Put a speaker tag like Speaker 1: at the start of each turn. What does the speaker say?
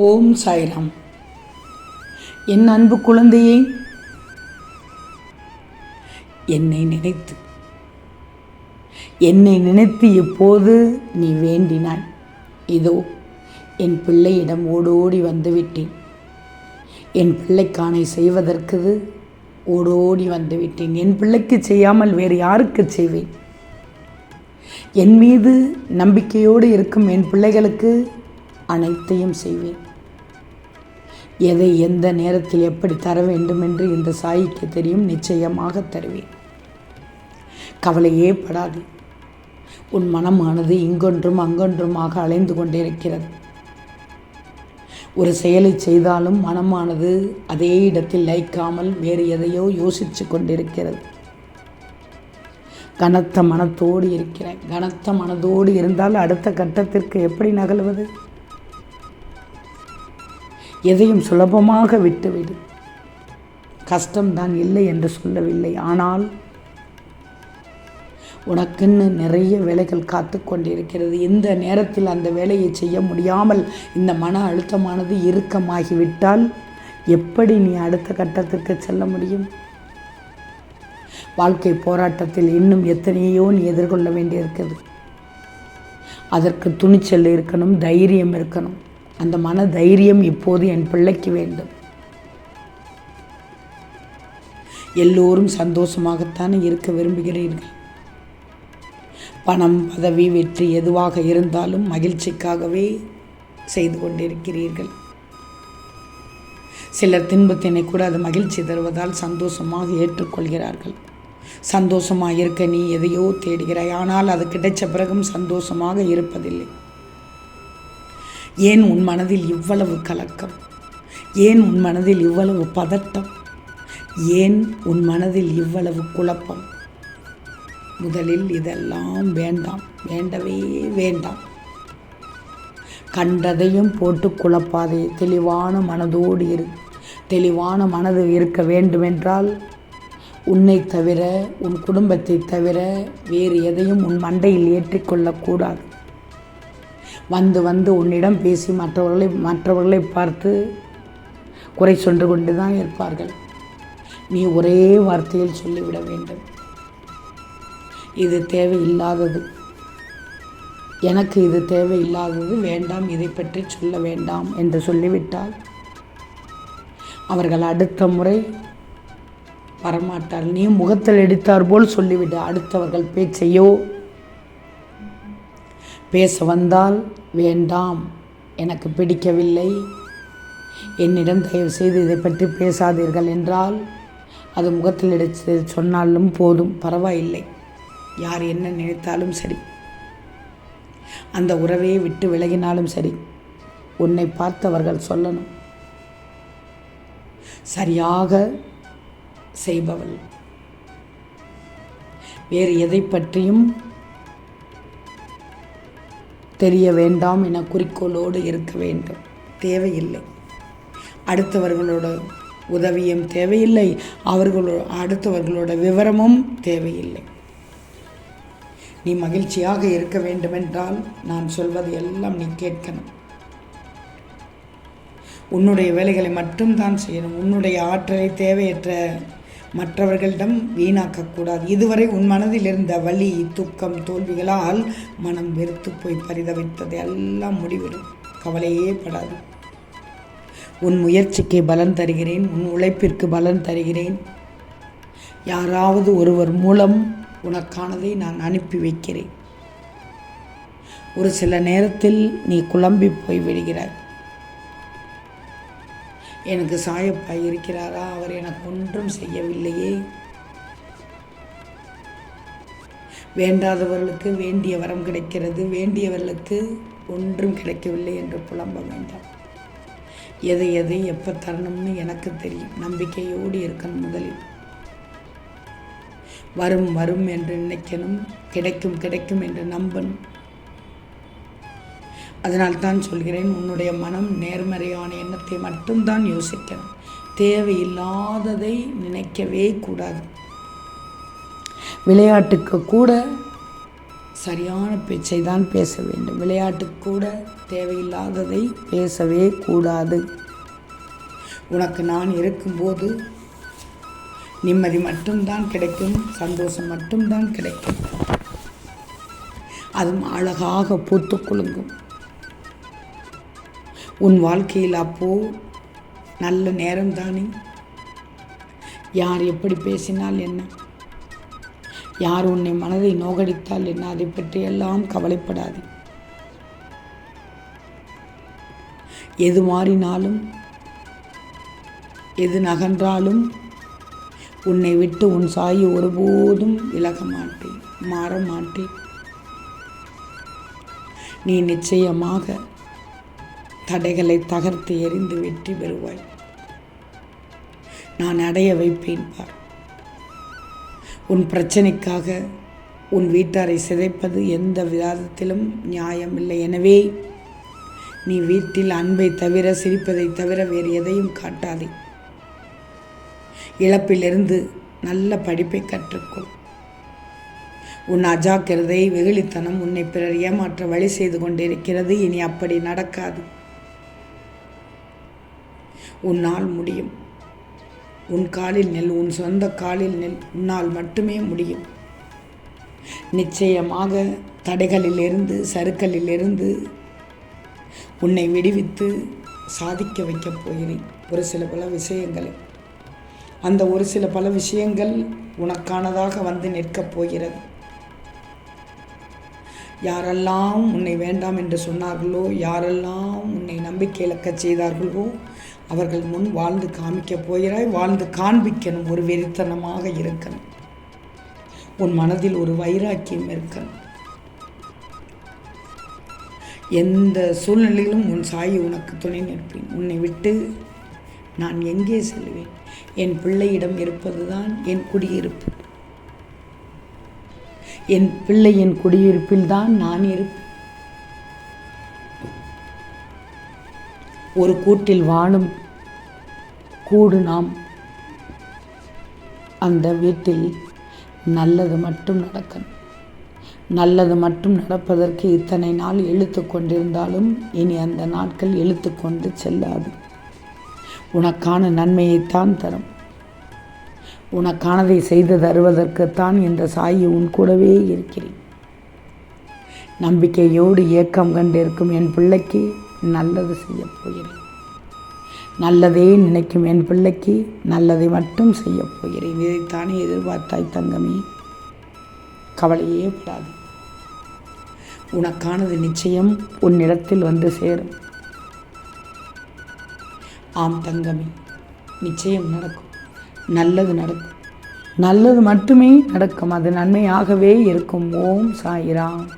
Speaker 1: ஓம் சாய்ராம். என் அன்பு குழந்தையே என்னை நினைத்து என்னை நினைத்து இப்போது நீ வேண்டினாய்? இதோ என் பிள்ளையிடம் ஓடோடி வந்துவிட்டேன். என் பிள்ளைக்கானை செய்வதற்கு ஓடோடி வந்துவிட்டேன். என் பிள்ளைக்கு செய்யாமல் வேறு யாருக்கு செய்வேன்? என் மீது நம்பிக்கையோடு இருக்கும் என் பிள்ளைகளுக்கு அனைத்தையும் செய்வேன். எதை எந்த நேரத்தில் எப்படி தர வேண்டும் என்று இந்த சாயிக்கு தெரியும் நிச்சயமாக தருவேன். கவலையே படாது. உன் மனமானது இங்கொன்றும் அங்கொன்றுமாக அலைந்து கொண்டிருக்கிறது. ஒரு செயலை செய்தாலும் மனமானது அதே இடத்தில் லைக்காமல் வேறு எதையோ யோசித்து கொண்டிருக்கிறது. கனத்த மனத்தோடு இருக்கிறேன். கனத்த மனதோடு இருந்தால் அடுத்த கட்டத்திற்கு எப்படி நகழ்வது எதையும் சுலபமாக விட்டுவிடு. கஷ்டம்தான் இல்லை என்று சொல்லவில்லை. ஆனால் உனக்குன்னு நிறைய வேலைகள் காத்து கொண்டிருக்கிறது. இந்த நேரத்தில் அந்த வேலையை செய்ய முடியாமல் இந்த மன அழுத்தமானது இறுக்கமாகிவிட்டால் எப்படி நீ அடுத்த கட்டத்திற்கு செல்ல முடியும்? வாழ்க்கை போராட்டத்தில் இன்னும் எத்தனையோ நீ எதிர்கொள்ள வேண்டியிருக்கிறது. அதற்கு துணிச்சல் இருக்கணும் தைரியம் இருக்கணும். அந்த மன தைரியம் இப்போது என் பிள்ளைக்கு வேண்டும். எல்லோரும் சந்தோஷமாகத்தானே இருக்க விரும்புகிறீர்கள். பணம் பதவி வெற்றி எதுவாக இருந்தாலும் மகிழ்ச்சிக்காகவே செய்து கொண்டிருக்கிறீர்கள். சிலர் துன்பத்தினை கூட அது மகிழ்ச்சி தருவதால் சந்தோஷமாக ஏற்றுக்கொள்கிறார்கள். சந்தோஷமாக இருக்க நீ எதையோ தேடுகிறாய். ஆனால் அது கிடைச்ச பிறகும் சந்தோஷமாக இருப்பதில்லை. ஏன் உன் மனதில் இவ்வளவு கலக்கம்? ஏன் உன் மனதில் இவ்வளவு பதட்டம்? ஏன் உன் மனதில் இவ்வளவு குழப்பம்? முதலில் இதெல்லாம் வேண்டாம் வேண்டவே வேண்டாம். கண்டதையும் போட்டு குழப்பாதே தெளிவான மனதோடு இரு. தெளிவான மனது இருக்க வேண்டுமென்றால் உன்னை தவிர உன் குடும்பத்தை தவிர வேறு எதையும் உன் மண்டையில் ஏற்றிக்கொள்ளக்கூடாது வந்து வந்து உன்னிடம் பேசி மற்றவர்களை மற்றவர்களை பார்த்து குறை சொன்று கொண்டு தான் இருப்பார்கள். நீ ஒரே வார்த்தையில் சொல்லிவிட வேண்டும். இது தேவையில்லாதது. எனக்கு இது தேவையில்லாதது. வேண்டாம் இதை பற்றி சொல்ல வேண்டாம் என்று சொல்லிவிட்டால் அவர்கள் அடுத்த முறை வரமாட்டார் நீ முகத்தில் எடுத்தார் போல் சொல்லிவிடு. அடுத்தவர்கள் பேச்சையோ பேச வந்தால் வேண்டாம். எனக்கு பிடிக்கவில்லை. என்னிடம் தயவு செய்து இதை பற்றி பேசாதீர்கள் என்றால் அது முகத்தில் எடுத்து சொன்னாலும் போதும் பரவாயில்லை. யார் என்ன நினைத்தாலும் சரி. அந்த உறவையை விட்டு விலகினாலும் சரி உன்னை பார்த்தவர்கள் சொல்லணும். சரியாக செய்பவள். வேறு எதை பற்றியும் தெரிய வேண்டாம் என குறிக்கோளோடு இருக்க வேண்டும். தேவையில்லை. அடுத்தவர்களோட உதவியும் தேவையில்லை. அவர்களோட அடுத்தவர்களோட விவரமும் தேவையில்லை. நீ மகிழ்ச்சியாக இருக்க வேண்டுமென்றால் நான் சொல்வது எல்லாம் நீ கேட்கணும். உன்னுடைய வேலைகளை மட்டும் தான் செய்யணும். உன்னுடைய ஆற்றலை தேவையற்ற மற்றவர்களிடம் வீணாக்கக்கூடாது. இதுவரை உன் மனதில் இருந்த வலி துக்கம் தோல்விகளால் மனம் வெறுத்து போய் பரிதவித்ததை எல்லாம் முடிவிடும் கவலையே படாது. உன் முயற்சிக்கு பலன் தருகிறேன். உன் உழைப்பிற்கு பலன் தருகிறேன். யாராவது ஒருவர் மூலம் உனக்கானதை நான் அனுப்பி வைக்கிறேன். ஒரு சில நேரத்தில் நீ குழம்பி போய் விடுகிறாய் எனக்கு சாயப்பா இருக்கிறாரா? அவர் எனக்கு ஒன்றும் செய்யவில்லையே. வேண்டாதவர்களுக்கு வேண்டிய வரம் கிடைக்கிறது. வேண்டியவர்களுக்கு ஒன்றும் கிடைக்கவில்லை என்று புலம்ப வேண்டாம். எதை எதை எப்போ தரணும்னு எனக்கு தெரியும். நம்பிக்கையோடு இருக்கணும் முதலில். வரும் வரும் என்று நினைக்கணும். கிடைக்கும் கிடைக்கும் என்று நம்பணும். அதனால் தான் சொல்கிறேன் உன்னுடைய மனம் நேர்மறையான எண்ணத்தை மட்டும்தான் யோசிக்கணும். தேவையில்லாததை நினைக்கவே கூடாது. விளையாட்டுக்கு கூட சரியான பேச்சை தான் பேச வேண்டும். விளையாட்டுக்கு கூட தேவையில்லாததை பேசவே கூடாது. உனக்கு நான் இருக்கும்போது நிம்மதி மட்டும்தான் கிடைக்கும் சந்தோஷம் மட்டும்தான் கிடைக்கும். அதுவும் அழகாக பூத்து குலுங்கும். உன் வாழ்க்கையில் அப்போ நல்ல நேரம் தானே? யார் எப்படி பேசினால் என்ன? யார் உன்னை மனதை நோகடித்தால் என்ன? அதை பற்றி எல்லாம் கவலைப்படாது. எது மாறினாலும் எது நகன்றாலும் உன்னை விட்டு உன் சாயி ஒருபோதும் விலக மாட்டேன் மாற மாட்டேன். நீ நிச்சயமாக தடைகளை தகர்த்து எறிந்து வெற்றி பெறுவாய். நான் அடைய வைப்பேன் பார். உன் பிரச்சனைக்காக உன் வீட்டாரை சிதைப்பது எந்த விவாதத்திலும் நியாயமில்லை எனவே நீ வீட்டில் அன்பை தவிர சிரிப்பதை தவிர வேறு எதையும் காட்டாதே. இழப்பிலிருந்து நல்ல படிப்பை கற்றுக்கொள். உன் அஜாக்கிரதை வெகுளித்தனம் உன்னை பிறர் ஏமாற்ற வழி செய்து கொண்டிருக்கிறது. இனி அப்படி நடக்காது. உன்னால் முடியும். உன் காலில் நெல் உன் சொந்த காலில் நெல் உன்னால் மட்டுமே முடியும். நிச்சயமாக தடைகளிலிருந்து சருக்களிலிருந்து உன்னை விடுவித்து சாதிக்க வைக்கப் போகிறேன். ஒரு சில பல விஷயங்களை. அந்த ஒரு சில பல விஷயங்கள் உனக்கானதாக வந்து நிற்கப் போகிறது. யாரெல்லாம் உன்னை வேண்டாம் என்று சொன்னார்களோ யாரெல்லாம் உன்னை நம்பிக்கை இழக்கச் செய்தார்களோ அவர்கள் முன் வாழ்ந்து காமிக்கப் போகிறாய் வாழ்ந்து காண்பிக்கணும் ஒரு வெறித்தனமாக இருக்கணும். உன் மனதில் ஒரு வைராக்கியம் இருக்கணும். எந்த சூழ்நிலையிலும் உன் சாயி உனக்கு துணை நிற்பேன். உன்னை விட்டு நான் எங்கே செல்வேன்? என் பிள்ளையிடம் இருப்பதுதான் என் குடியிருப்பு. என் பிள்ளையின் குடியிருப்பில் தான் நான் இருப்பேன். ஒரு கூட்டில் வாழும் கூடு நாம். அந்த வீட்டில் நல்லது மட்டும் நடக்கணும் நல்லது மட்டும் நடப்பதற்கு இத்தனை நாள் இழுத்து கொண்டிருந்தாலும் இனி அந்த நாட்கள் இழுத்து கொண்டு செல்லாது. உனக்கான நன்மையைத்தான் தரும். உனக்கானதை செய்து தருவதற்குத்தான் இந்த சாயி உன் கூடவே இருக்கிறேன். நம்பிக்கையோடு ஏக்கம் கண்டிருக்கும் என் பிள்ளைக்கு நல்லது செய்யப் போகிறேன். நல்லதே நினைக்கும் என் பிள்ளைக்கு நல்லதை மட்டும் செய்ய போகிறேன். இதைத்தானே எதிர்பார்த்தாய் தங்கமே. கவலையே படாது. உனக்கானது நிச்சயம் உன்னிடத்தில் வந்து சேரும். ஆம் தங்கமே நிச்சயம் நடக்கும். நல்லது நடக்கும். நல்லது மட்டுமே நடக்கும். அது நன்மையாகவே இருக்கும். ஓம் சாயிராம்.